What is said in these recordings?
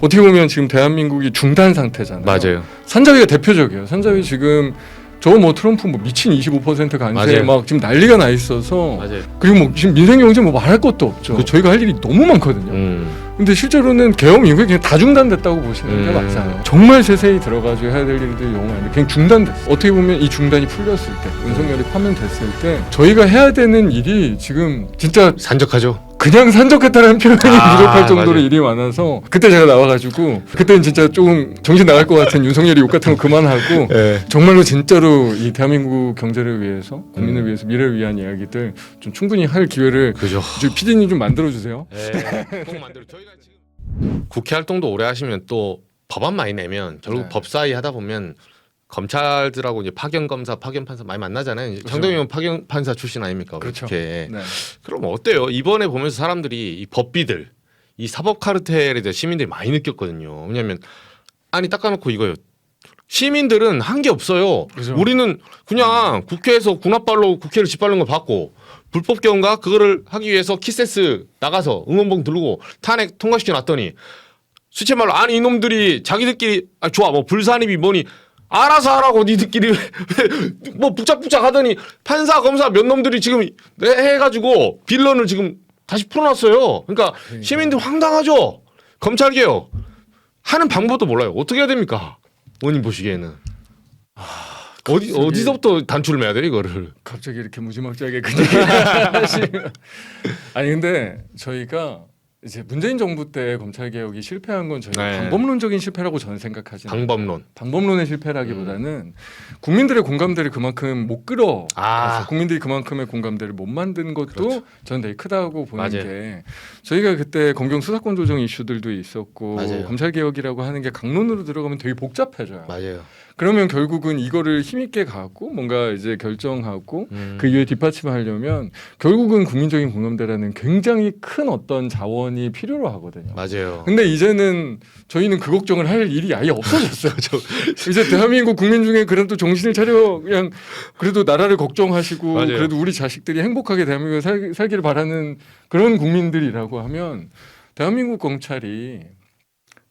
어떻게 보면 지금 대한민국이 중단 상태잖아요. 맞아요. 산자위가 대표적이에요. 산자위 지금 저 뭐 트럼프 뭐 미친 25% 관세 맞아요. 막 지금 난리가 나 있어서 맞아요. 그리고 뭐 지금 민생 경제 뭐 말할 것도 없죠. 그쵸. 저희가 할 일이 너무 많거든요. 음. 근데 실제로는 계엄 이후에 그냥 다 중단됐다고 보시는 게 음. 맞아요. 정말 세세히 들어가지고 해야 될 일들이 너무 많은데 그냥 중단됐어. 어떻게 보면 이 중단이 풀렸을 때, 윤석열이 파면됐을 때 저희가 해야 되는 일이 지금 진짜 산적하죠. 그냥 산적했다는 표현이 아, 부족할 정도로 맞아요. 일이 많아서 그때 제가 나와가지고 그때는 진짜 조금 정신 나갈 것 같은 윤석열이 욕 같은 거 그만하고 예. 정말로 진짜로 이 대한민국 경제를 위해서 국민을 음. 위해서 미래를 위한 이야기들 좀 충분히 할 기회를 그죠. PD님 좀 만들어 주세요. 예. 꼭 만들어. 저희가 지금 국회 활동도 오래 하시면 또 법안 많이 내면 결국 네. 법사위 하다 보면 검찰들하고 이제 파견 검사, 파견 판사 많이 만나잖아요. 그렇죠. 정대면 파견 판사 출신 아닙니까? 그렇죠. 네. 그럼 어때요? 이번에 보면서 사람들이 이 법비들, 이 사법 카르텔에 대해 시민들이 많이 느꼈거든요. 왜냐하면 아니 닦아놓고 이거요. 시민들은 한 게 없어요. 그죠. 우리는 그냥 국회에서 군합발로 국회를 짓밟는 걸 받고 불법 경과 그거를 하기 위해서 키세스 나가서 응원봉 들고 탄핵 통과시켜 놨더니 수채 말로 아니 이놈들이 자기들끼리 아 좋아 뭐 불산입이 뭐니 알아서 하라고 니들끼리 왜- 뭐 북작북작 하더니 판사 검사 몇 놈들이 지금 내- 해가지고 빌런을 지금 다시 풀어놨어요. 그러니까 그러니까요. 시민들 황당하죠. 검찰 개혁 하는 방법도 몰라요. 어떻게 해야 됩니까? 의원님 보시기에는 어디 갑자기- 어디서부터 단추를 매야 돼 이거를? 갑자기 이렇게 무지막지하게 그 하시면 아니 근데 저희가 이제 문재인 정부 때 검찰 개혁이 실패한 건 저희가 네. 방법론적인 실패라고 저는 생각하지. 방법론. 방법론의 실패라기보다는 국민들의 공감대를 그만큼 못 끌어 아. 국민들이 그만큼의 공감대를 못 만든 것도 그렇죠. 저는 되게 크다고 보는 맞아요. 게 저희가 그때 검경 수사권 조정 이슈들도 있었고 맞아요. 검찰 개혁이라고 하는 게 강론으로 들어가면 되게 복잡해져요. 맞아요. 그러면 결국은 이거를 힘있게 갖고 뭔가 이제 결정하고 음. 그 이후에 뒷받침하려면 결국은 국민적인 공감대라는 굉장히 큰 어떤 자원 이 필요로 하거든요. 맞아요. 근데 이제는 저희는 그 걱정을 할 일이 아예 없어졌어요. 이제 대한민국 국민 중에 그래도 정신을 차려 그냥 그래도 나라를 걱정하시고 맞아요. 그래도 우리 자식들이 행복하게 대한민국에 살, 살기를 바라는 그런 국민들이라고 하면 대한민국 검찰이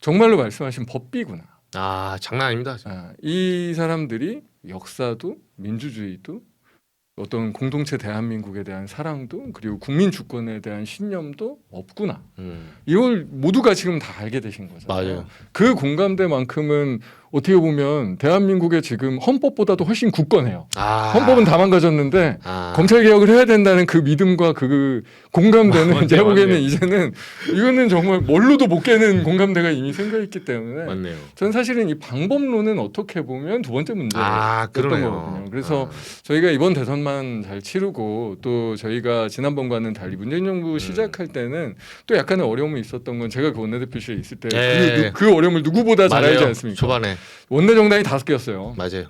정말로 말씀하신 법비구나. 아 장난 아닙니다. 아, 이 사람들이 역사도 민주주의도 어떤 공동체 대한민국에 대한 사랑도 그리고 국민 주권에 대한 신념도 없구나. 음. 이걸 모두가 지금 다 알게 되신 거잖아요. 맞아요. 그 공감대만큼은 어떻게 보면 대한민국의 지금 헌법보다도 훨씬 굳건해요. 아. 헌법은 다 망가졌는데 아. 검찰 개혁을 해야 된다는 그 믿음과 그 공감대는 맞네요, 제가 보기에는. 이제는 이거는 정말 뭘로도 못 깨는 공감대가 이미 생겨 있기 때문에 맞네요. 저는 사실은 이 방법론은 어떻게 보면 두 번째 문제였던 아. 거거든요. 그래서 아. 저희가 이번 대선만 잘 치르고 또 저희가 지난번과는 달리 문재인 정부 음. 시작할 때는 또 약간의 어려움이 있었던 건 제가 그 원내대표실에 있을 때 예. 그, 그 어려움을 누구보다 잘 맞아요. 알지 않습니까? 초반에 원내 정당이 다섯 개였어요. 맞아요.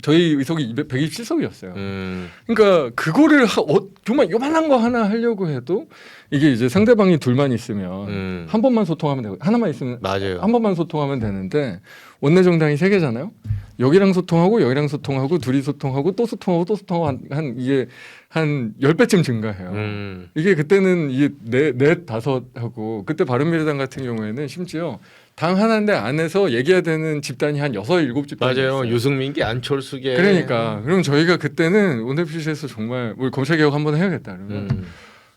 저희 의석이 200, 127석이었어요. 음. 그러니까 그거를 하, 어, 정말 요만한 거 하나 하려고 해도 이게 이제 상대방이 둘만 있으면 음. 한 번만 소통하면 되고 하나만 있으면 맞아요. 한 번만 소통하면 되는데 원내 정당이 세 개잖아요. 여기랑 소통하고 여기랑 소통하고 둘이 소통하고 또 소통하고 또 소통하고 한, 한 이게 한 열 배쯤 증가해요. 음. 이게 그때는 이게 네, 넷 다섯 하고 그때 바른미래당 같은 경우에는 심지어 당 하나인데 안에서 얘기해야 되는 집단이 한 여섯 일곱 집단 맞아요. 유승민기 안철수계. 그러니까 그럼 저희가 그때는 원내피시에서 정말 우리 검찰 개혁 한번 해야겠다 그러면 음.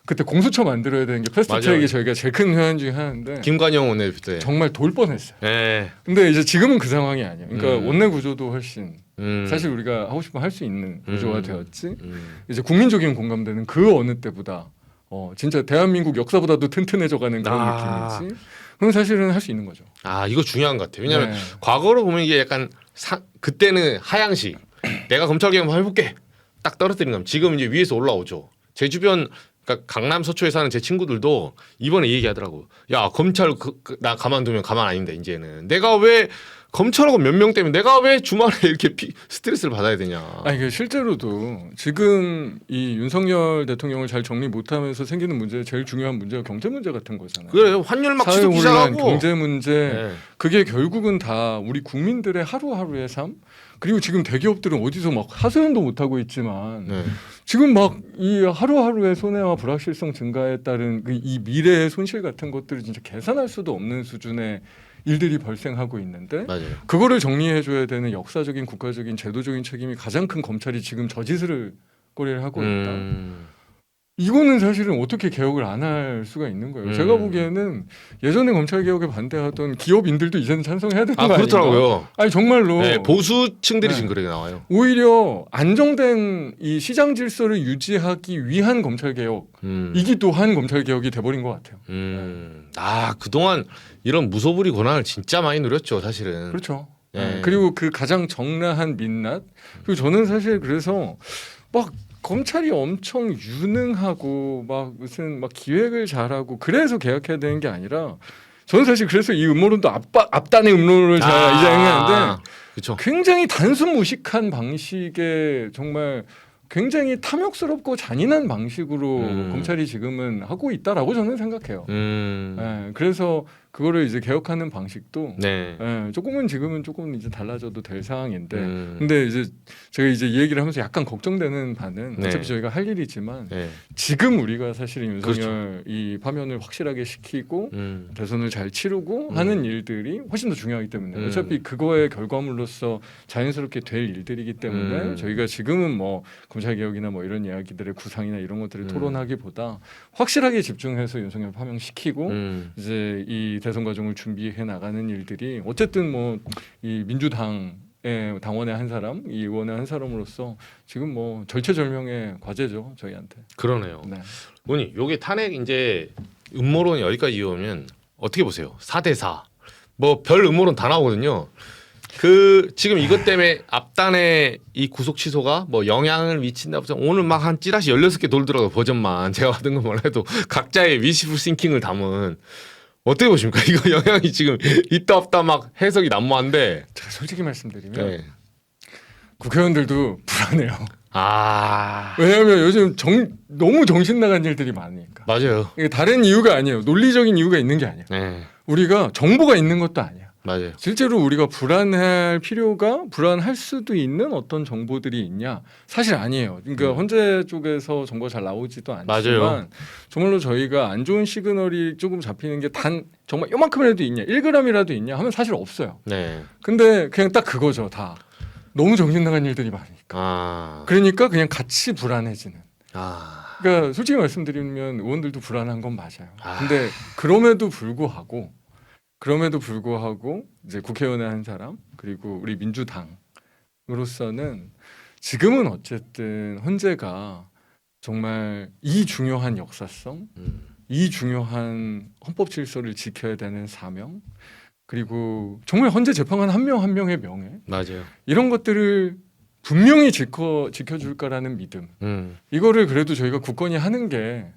그때 공수처 만들어야 되는 게 패스트 맞아요. 트랙이 저희가 제일 큰 회한 중에 하나인데 김관영 원내대표 때. 정말 돌 뻔했어요. 예. 근데 근데 이제 지금은 그 상황이 아니에요. 그러니까 음. 원내 구조도 훨씬 음. 사실 우리가 하고 싶으면 할 수 있는 구조가 음. 되었지. 음. 이제 국민적인 공감대는 그 어느 때보다 어 진짜 대한민국 역사보다도 튼튼해져가는 그런 아. 느낌이지. 그럼 사실은 할 수 있는 거죠. 아 이거 중요한 것 같아요. 왜냐하면 네. 과거로 보면 이게 약간 사, 그때는 하향식. 내가 검찰 개혁 한번 해볼게. 딱 떨어뜨린 겁니다. 지금 이제 위에서 올라오죠. 제 주변 그러니까 강남 서초에 사는 제 친구들도 이번에 이 얘기하더라고. 야 검찰 그, 그, 나 가만두면 가만 아닌데 이제는 내가 왜 검찰하고 몇 명 때문에 내가 왜 주말에 이렇게 피, 스트레스를 받아야 되냐. 아니 그 실제로도 지금 이 윤석열 대통령을 잘 정리 못하면서 생기는 문제 제일 중요한 문제가 경제 문제 같은 거잖아요. 그래요. 환율 막 사회 치솟기 혼란, 시작하고. 경제 문제 네. 그게 결국은 다 우리 국민들의 하루하루의 삶 그리고 지금 대기업들은 어디서 막 하소연도 못 하고 있지만 네. 지금 막 이 하루하루의 손해와 불확실성 증가에 따른 그 이 미래의 손실 같은 것들을 진짜 계산할 수도 없는 수준의 일들이 발생하고 있는데 맞아요. 그거를 정리해 줘야 되는 역사적인 국가적인 제도적인 책임이 가장 큰 검찰이 지금 저짓을 꼬리를 하고 있다. 음. 이거는 사실은 어떻게 개혁을 안 할 수가 있는 거예요. 음. 제가 보기에는 예전에 검찰 개혁에 반대하던 기업인들도 이제는 찬성해야 되는 아거 아닌가? 그렇더라고요. 아니 정말로 네, 보수층들이 네. 지금 그렇게 나와요. 오히려 안정된 이 시장 질서를 유지하기 위한 검찰 음. 개혁이기도 한 검찰 개혁이 돼버린 것 같아요. 음. 아 그동안 이런 무소불위 권한을 진짜 많이 누렸죠, 사실은. 그렇죠. 네. 네. 그리고 그 가장 적나한 민낯. 그리고 저는 사실 그래서 막 검찰이 엄청 유능하고 막 무슨 막 기획을 잘하고 그래서 개혁해야 되는 게 아니라 저는 사실 그래서 이 음모론도 앞바, 앞단의 음모론을 잘 아, 이장했는데 그렇죠. 굉장히 단순 무식한 방식의 정말 굉장히 탐욕스럽고 잔인한 방식으로 음. 검찰이 지금은 하고 있다라고 저는 생각해요. 음. 예, 그래서 그거를 이제 개혁하는 방식도 네. 예, 조금은 지금은 조금 이제 달라져도 될 상황인데 음. 근데 이제 제가 이제 이 얘기를 하면서 약간 걱정되는 바는 네. 어차피 저희가 할 일이지만 네. 지금 우리가 사실은 윤석열 그렇죠. 이 파면을 확실하게 시키고 음. 대선을 잘 치르고 음. 하는 일들이 훨씬 더 중요하기 때문에 음. 어차피 그거의 결과물로서 자연스럽게 될 일들이기 때문에 음. 저희가 지금은 뭐 검찰 개혁이나 뭐 이런 이야기들의 구상이나 이런 것들을 음. 토론하기보다 확실하게 집중해서 윤석열 파면 시키고 음. 이제 이 대선 과정을 준비해 나가는 일들이 어쨌든 뭐 이 민주당의 당원의 한 사람, 이 의원의 한 사람으로서 지금 뭐 절체절명의 과제죠 저희한테. 그러네요. 네. 의원님, 요게 탄핵 이제 음모론 여기까지 이어오면 어떻게 보세요? 4대 4. 뭐 별 음모론 다 나오거든요. 그 지금 이것 때문에 앞단의 이 구속 취소가 뭐 영향을 미친다 보자 오늘 막 한 찌라시 16개 돌더라고 버전만 제가 받은 것만 해도 각자의 위시풀 싱킹을 담은 어떻게 보십니까? 이거 영향이 지금 있다 없다 막 해석이 난무한데 제가 솔직히 말씀드리면 네. 국회의원들도 불안해요. 아 왜냐하면 요즘 정, 너무 정신 나간 일들이 많으니까. 맞아요. 이게 다른 이유가 아니에요. 논리적인 이유가 있는 게 아니에요. 네 우리가 정보가 있는 것도 아니야. 맞아요. 실제로 우리가 불안할 필요가 불안할 수도 있는 어떤 정보들이 있냐? 사실 아니에요. 그러니까 음. 헌재 쪽에서 정보가 잘 나오지도 않지만 맞아요. 정말로 저희가 안 좋은 시그널이 조금 잡히는 게 단 정말 요만큼이라도 있냐, 1g이라도 있냐 하면 사실 없어요. 네. 근데 그냥 딱 그거죠, 다. 너무 정신 나간 일들이 많으니까. 아. 그러니까 그냥 같이 불안해지는. 아. 그러니까 솔직히 말씀드리면 의원들도 불안한 건 맞아요. 아. 근데 그럼에도 불구하고 그럼에도 불구하고 이제 국회의원의 한 사람 그리고 우리 민주당으로서는 지금은 어쨌든 헌재가 정말 이 중요한 역사성, 음. 이 중요한 헌법 질서를 지켜야 되는 사명, 그리고 정말 헌재 재판관 한 명 한 명의 명예 맞아요. 이런 것들을 분명히 지켜 지켜줄 거라는 믿음. 음. 이거를 그래도 저희가 굳건히 하는 게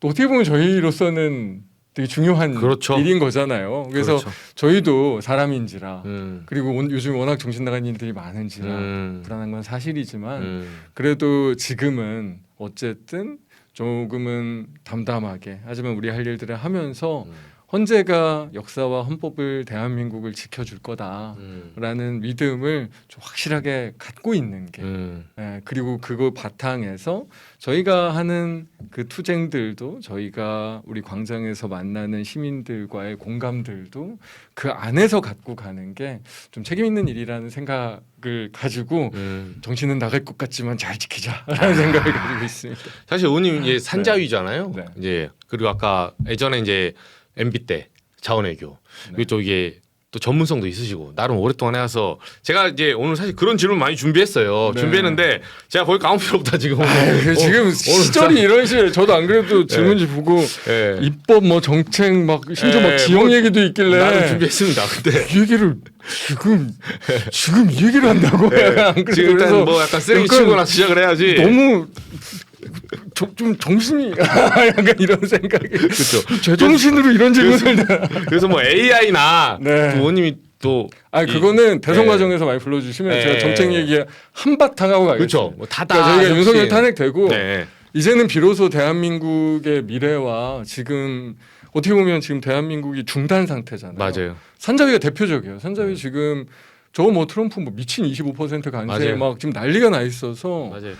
또 어떻게 보면 저희로서는 되게 중요한 그렇죠. 일인 거잖아요. 그래서 그렇죠. 저희도 사람인지라 음. 그리고 온- 요즘 워낙 정신 나간 일들이 많은지라 음. 불안한 건 사실이지만 음. 그래도 지금은 어쨌든 조금은 담담하게 하지만 우리 할 일들을 하면서 음. 헌재가 역사와 헌법을 대한민국을 지켜줄 거다라는 음. 믿음을 좀 확실하게 갖고 있는 게 음. 예, 그리고 그거 바탕에서 저희가 하는 그 투쟁들도 저희가 우리 광장에서 만나는 시민들과의 공감들도 그 안에서 갖고 가는 게 좀 책임 있는 일이라는 생각을 가지고 음. 정신은 나갈 것 같지만 잘 지키자라는 생각을 가지고 있습니다. 사실 의원님 이제 산자위잖아요. 네. 이제 그리고 아까 예전에 이제 MB 때 자원외교 네. 그리고 또 이게 또 전문성도 있으시고 나름 오랫동안 해와서 제가 이제 오늘 사실 그런 질문 많이 준비했어요. 네. 준비했는데 제가 보니까 아무 필요 없다 지금. 아유, 그 어, 지금 오늘 시절이 이런 시절 저도 안 그래도 질문지 보고 예. 입법 뭐 정책 막 심지어 예, 막 지역 뭐 얘기도 있길래 준비했습니다. 근데 이 얘기를 지금 지금 이 얘기를 한다고 예. 안 그래도 지금 일단 뭐 약간 쓰레기 약간 치고나 시작을 해야지. 너무 저- 좀 정신이 약간 이런 생각이 그렇죠. 제정신으로 이런 질문을 그래서 뭐 AI나 네. 의원님이 또아 이- 그거는 대선 네. 과정에서 많이 불러주시면 네. 제가 정책 얘기 한바탕 하고 그렇죠. 가겠습니다. 뭐 다다. 그러니까 저희가 역시. 윤석열 탄핵되고 네. 이제는 비로소 대한민국의 미래와 지금 어떻게 보면 지금 대한민국이 중단 상태잖아요. 맞아요. 산자위가 대표적이에요. 산자위 네. 지금 저거 뭐 트럼프 뭐 미친 25% 관세 맞아요. 막 지금 난리가 나 있어서 맞아요.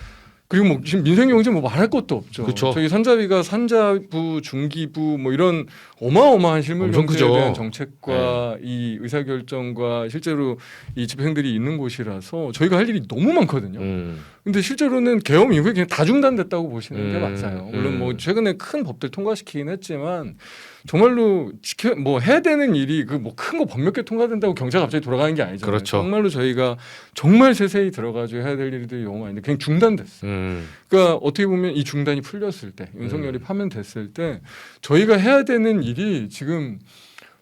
그리고 뭐 지금 민생경제 뭐 말할 것도 없죠. 그쵸. 저희 산자비가 산자부, 중기부 뭐 이런 어마어마한 실물 엄청 경제에 크죠. 네. 대한 정책과 이 의사 결정과 실제로 이 집행들이 있는 곳이라서 저희가 할 일이 너무 많거든요. 음. 근데 실제로는 계엄 이후에 그냥 다 중단됐다고 보시는 게 음, 맞아요. 물론 음. 뭐 최근에 큰 법들 통과시키긴 했지만 정말로 지켜 뭐 해야 되는 일이 그 뭐 큰 거 법몇 개 통과된다고 경제가 갑자기 돌아가는 게 아니잖아요. 그렇죠. 정말로 저희가 정말 세세히 들어가지고 해야 될 일들이 너무 많은데 그냥 중단됐어요. 음. 그러니까 어떻게 보면 이 중단이 풀렸을 때 윤석열이 음. 파면됐을 때 저희가 해야 되는 일이 지금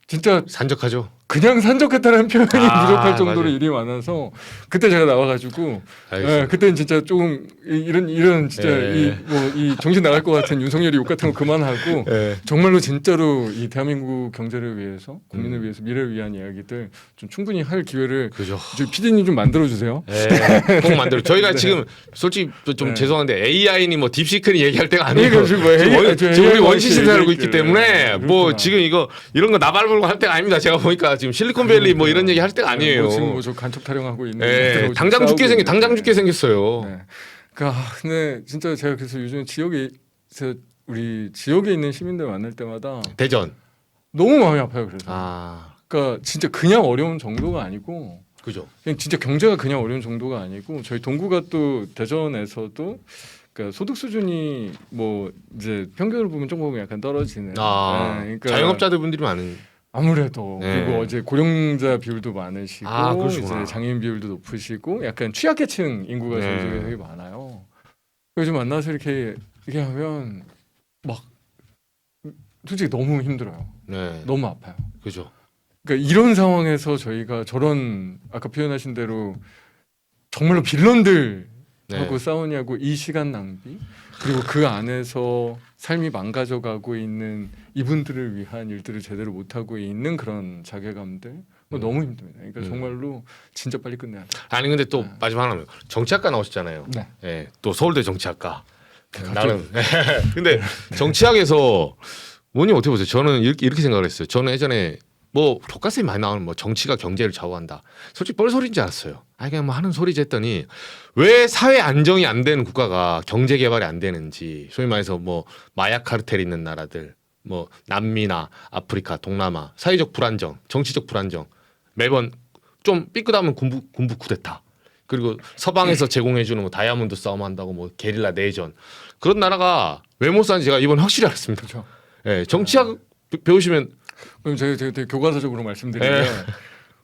진짜 산적하죠. 그냥 산적했다는 표현이 아, 부족할 정도로 맞아요. 일이 많아서 그때 제가 나와가지고. 예, 그때는 진짜 조금 이- 이런 이런 진짜 예. 이 뭐 이 정신 나갈 것 같은 윤석열이 욕 같은 거 그만하고 예. 정말로 진짜로 이 대한민국 경제를 위해서 국민을 음. 위해서 미래를 위한 이야기들 좀 충분히 할 기회를 그죠. PD님 좀 만들어 주세요. 예, 꼭 만들어. 저희가 네. 지금 솔직히 좀 네. 죄송한데 AI니 뭐 딥시크니 얘기할 때가 아니에요. 그러니까 지금 뭐 지금, AI 원, 저 지금 우리 원시 시대에 살고 있기 얘기했길래. 때문에 뭐 그렇구나. 지금 이거 이런 거 나발불고 할 때가 아닙니다. 제가 보니까 지금 실리콘밸리 뭐 이런 얘기 할 때가 아니에요. 뭐 지금 뭐저 간첩 타령하고 있는 예, 분들하고 당장 죽게 생겼 당장. 죽게 생겼어요. 네. 그 아, 근데 진짜 제가 그래서 요즘 지역에 저 우리 지역에 있는 시민들 만날 때마다 대전. 너무 마음이 아파요. 그래서 아, 그러니까 진짜 그냥 어려운 정도가 아니고 그죠. 그냥 진짜 경제가 그냥 어려운 정도가 아니고 저희 동구가 또 대전에서도 그러니까 소득 수준이 뭐 이제 평균을 보면 조금 약간 떨어지는. 아, 네, 그러니까 자영업자들 분들이 많은. 아무래도 네. 그리고 어제 고령자 비율도 많으시고 아, 그러시구나. 이제 장애인 비율도 높으시고 약간 취약계층 인구가 네. 지역에 되게 많아요. 요즘 만나서 이렇게 이렇게 하면 막 솔직히 너무 힘들어요. 네, 너무 아파요. 그죠. 그러니까 이런 상황에서 저희가 저런 아까 표현하신 대로 정말로 빌런들 네. 하고 싸우냐고 이 시간 낭비 그리고 그 안에서 삶이 망가져가고 있는 이분들을 위한 일들을 제대로 못 하고 있는 그런 자괴감들 뭐 음. 너무 힘듭니다. 그러니까 음. 정말로 진짜 빨리 끝내야 돼. 아니 근데 또 네. 마지막 하나는 정치학과 나오셨잖아요. 네. 예, 또 서울대 정치학과. 갑자기- 나는 근데 정치학에서 뭐님 어떻게 보세요? 저는 이렇게, 이렇게 생각을 했어요. 저는 예전에 뭐 교과서에 많이 나오는 뭐 정치가 경제를 좌우한다. 솔직히 뻘소리인 줄 알았어요. 아 그냥 뭐 하는 소리지 했더니 왜 사회 안정이 안 되는 국가가 경제 개발이 안 되는지 소위 말해서 뭐 마약 카르텔 있는 나라들 뭐 남미나 아프리카 동남아 사회적 불안정 정치적 불안정 매번 좀 삐끗하면 군부 군부 쿠데타 그리고 서방에서 제공해주는 뭐 다이아몬드 싸움 한다고 뭐 게릴라 내전 그런 나라가 왜 못 사는지 제가 이번 확실히 알았습니다. 그렇죠. 예, 정치학 배- 배우시면 그럼 제가 되게, 교과서적으로 말씀드리면 네.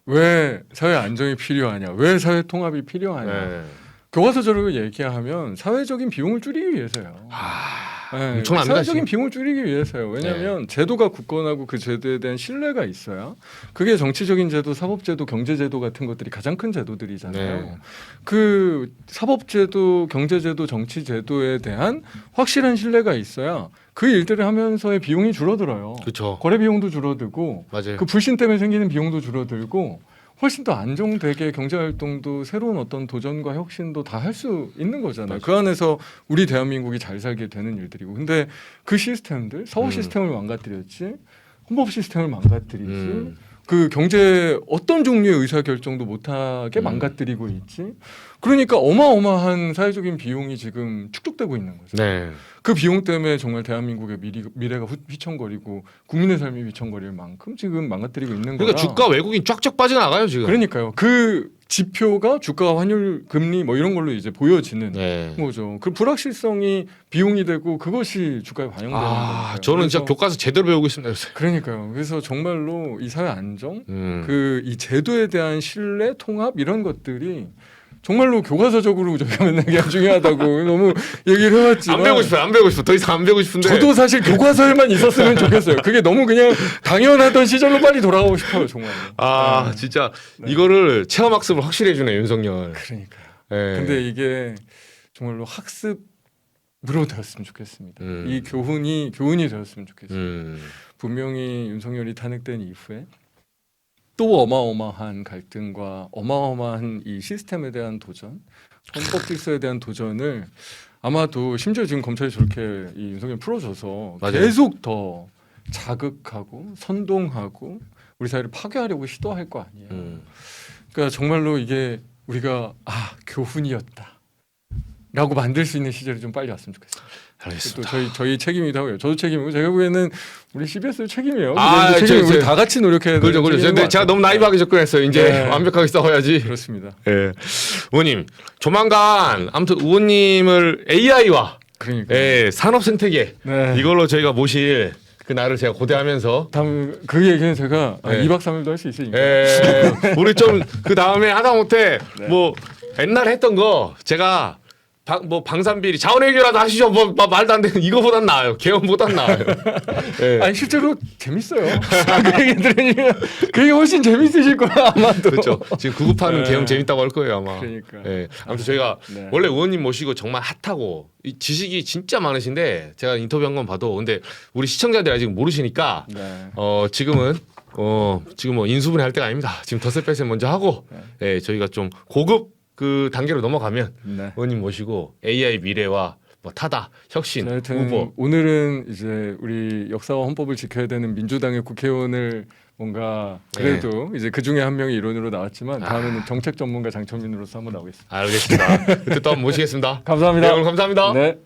왜 사회 안정이 필요하냐, 왜 사회 통합이 필요하냐. 예. 교과서적으로 얘기하면 사회적인 비용을 줄이기 위해서요. 아, 네, 엄청납니다, 사회적인. 비용을 줄이기 위해서요. 왜냐하면 제도가 굳건하고 그 제도에 대한 신뢰가 있어야 그게 정치적인 제도, 사법제도, 경제제도 같은 것들이 가장 큰 제도들이잖아요. 네. 그 사법제도, 경제제도, 정치제도에 대한 확실한 신뢰가 있어야 그 일들을 하면서의 비용이 줄어들어요. 그렇죠. 거래 비용도 줄어들고 맞아요. 그 불신 때문에 생기는 비용도 줄어들고 훨씬 더 안정되게 경제 활동도 새로운 어떤 도전과 혁신도 다 할 수 있는 거잖아요. 맞아요. 그 안에서 우리 대한민국이 잘 살게 되는 일들이고. 근데 그 시스템들, 사법 음. 시스템을 망가뜨렸지, 헌법 시스템을 망가뜨리지, 음. 그 경제 어떤 종류의 의사 결정도 못하게 음. 망가뜨리고 있지. 그러니까 어마어마한 사회적인 비용이 지금 축적되고 있는 거죠. 네. 그 비용 때문에 정말 대한민국의 미리, 미래가 휘- 휘청거리고 국민의 삶이 휘청거릴 만큼 지금 망가뜨리고 있는 그러니까 거라. 주가 외국인 쫙쫙 빠져나가요 지금. 그러니까요. 그 지표가 주가 환율 금리 뭐 이런 걸로 이제 보여지는 네. 거죠. 그 불확실성이 비용이 되고 그것이 주가에 반영되는 아, 거죠. 저는 진짜 교과서 제대로 배우고 있습니다 요새. 그러니까요. 그래서 정말로 이 사회 안정, 음. 그이 제도에 대한 신뢰, 통합 이런 것들이 정말로 교과서적으로 저희가 맨날 그냥 중요하다고 너무 얘기를 해왔지만 안 배우고 싶어요. 안 배우고 싶어. 더 이상 안 배우고 싶은데. 저도 사실 교과서에만 있었으면 좋겠어요. 그게 너무 그냥 당연하던 시절로 빨리 돌아가고 싶어요, 정말. 아 네. 진짜 네. 이거를 체험 학습을 확실히 해주네 윤석열. 그러니까요. 예. 근데 이게 정말로 학습으로 되었으면 좋겠습니다. 음. 이 교훈이 교훈이 되었으면 좋겠어요. 음. 분명히 윤석열이 탄핵된 이후에 또 어마어마한 갈등과 어마어마한 이 시스템에 대한 도전, 헌법 질서에 대한 도전을 아마도 심지어 지금 검찰이 저렇게 이 윤석열 풀어줘서 맞아요. 계속 더 자극하고 선동하고 우리 사회를 파괴하려고 시도할 거 아니에요. 음. 그러니까 정말로 이게 우리가 아 교훈이었다. 라고 만들 수 있는 시절이 좀 빨리 왔으면 좋겠어요. 또 알겠습니다. 저희 저희 책임이기도 하고요. 저도 책임이고 제가 보기에는 우리 CBS 책임이에요. 아, 아, 책임 저- 우리 저- 다 같이 노력해야 되는 그렇죠, 그렇죠. 책임인 근데 것 제가 같아요. 너무 나이브하게 접근했어요. 이제 네. 완벽하게 싸워야지. 그렇습니다. 예. 의원님, 조만간 아무튼 의원님을 AI와 그러니까. 예, 산업 생태계 네. 이걸로 저희가 모실 그 날을 제가 고대하면서 다음 그 얘기는 제가 아, 네. 2박 3일도 할 수 있으니까. 예, 우리 좀 그 다음에 하다못해 네. 뭐 옛날 에 했던 거 제가 방, 뭐 방산비리 자원외교라도 하시죠. 뭐, 뭐 말도 안 되는 이거보단 나아요. 개헌보단 나아요. 예. 아니 실제로 재밌어요. 그 얘기 들으니까 그게 훨씬 재밌으실 거야 아마도. 그렇죠. 지금 구급하는 네. 개헌 재밌다고 할 거예요 아마. 그러니까. 예. 아무튼 저희가 네. 원래 의원님 모시고 정말 핫하고 이 지식이 진짜 많으신데 제가 인터뷰한 건 봐도 근데 우리 시청자들이 아직 모르시니까 네. 어 지금은 어 지금 뭐 인수분해 할 때가 아닙니다. 지금 덧셈 뺄셈 먼저 하고 예 저희가 좀 고급 그 단계로 넘어가면 네. 의원님 모시고 AI 미래와 뭐 타다 혁신 하여튼 후보 오늘은 이제 우리 역사와 헌법을 지켜야 되는 민주당의 국회의원을 뭔가 그래도 이제 그 중에 한 명이 일원으로 나왔지만 다음에는 정책 전문가 장천민으로서 한번 나오겠습니다. 알겠습니다. 그때 또 한번 모시겠습니다. 감사합니다. 네, 오늘 감사합니다. 네.